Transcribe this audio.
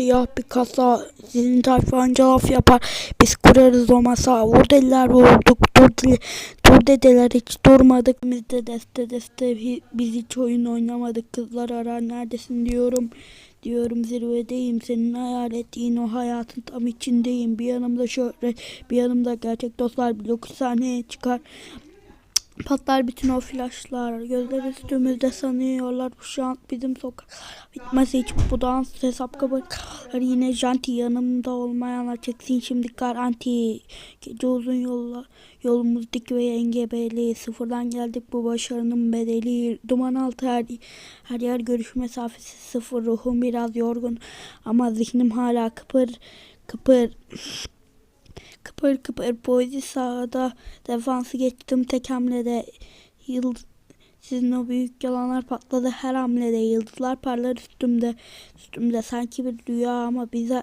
siyah bir kasa. Sizin tayfa anca laf yapar. Biz kurarız o masa. Vur deliler vurduk. Dur, deli- dur dedeler hiç durmadık. Biz de deste deste biz hiç oyun oynamadık. Kızlar arar neredesin diyorum. Diyorum zirvedeyim. Senin hayal ettiğin o hayatın tam içindeyim. Bir yanımda şöhret, bir yanımda gerçek dostlar. Blok sahneye çıkar. Patlar bütün o flaşlar. Gözler üstümüzde sanıyorlar. Bu şu an bizim sokak. Bitmez hiç bu dans hesap kabarır. Yine janti yanımda olmayanlar çeksin şimdi garanti. Gece uzun yolla. Yolumuz dik ve engebeli. Sıfırdan geldik bu başarının bedeli. Duman altı her, her yer görüş mesafesi sıfır. Ruhum biraz yorgun ama zihnim hala kıpır kıpır. Kıpır kıpır poezi sahada defansı geçtim tek hamlede. Yıl, sizin o büyük yalanlar patladı her hamlede. Yıldızlar parlar üstümde. Üstümde sanki bir rüya ama bize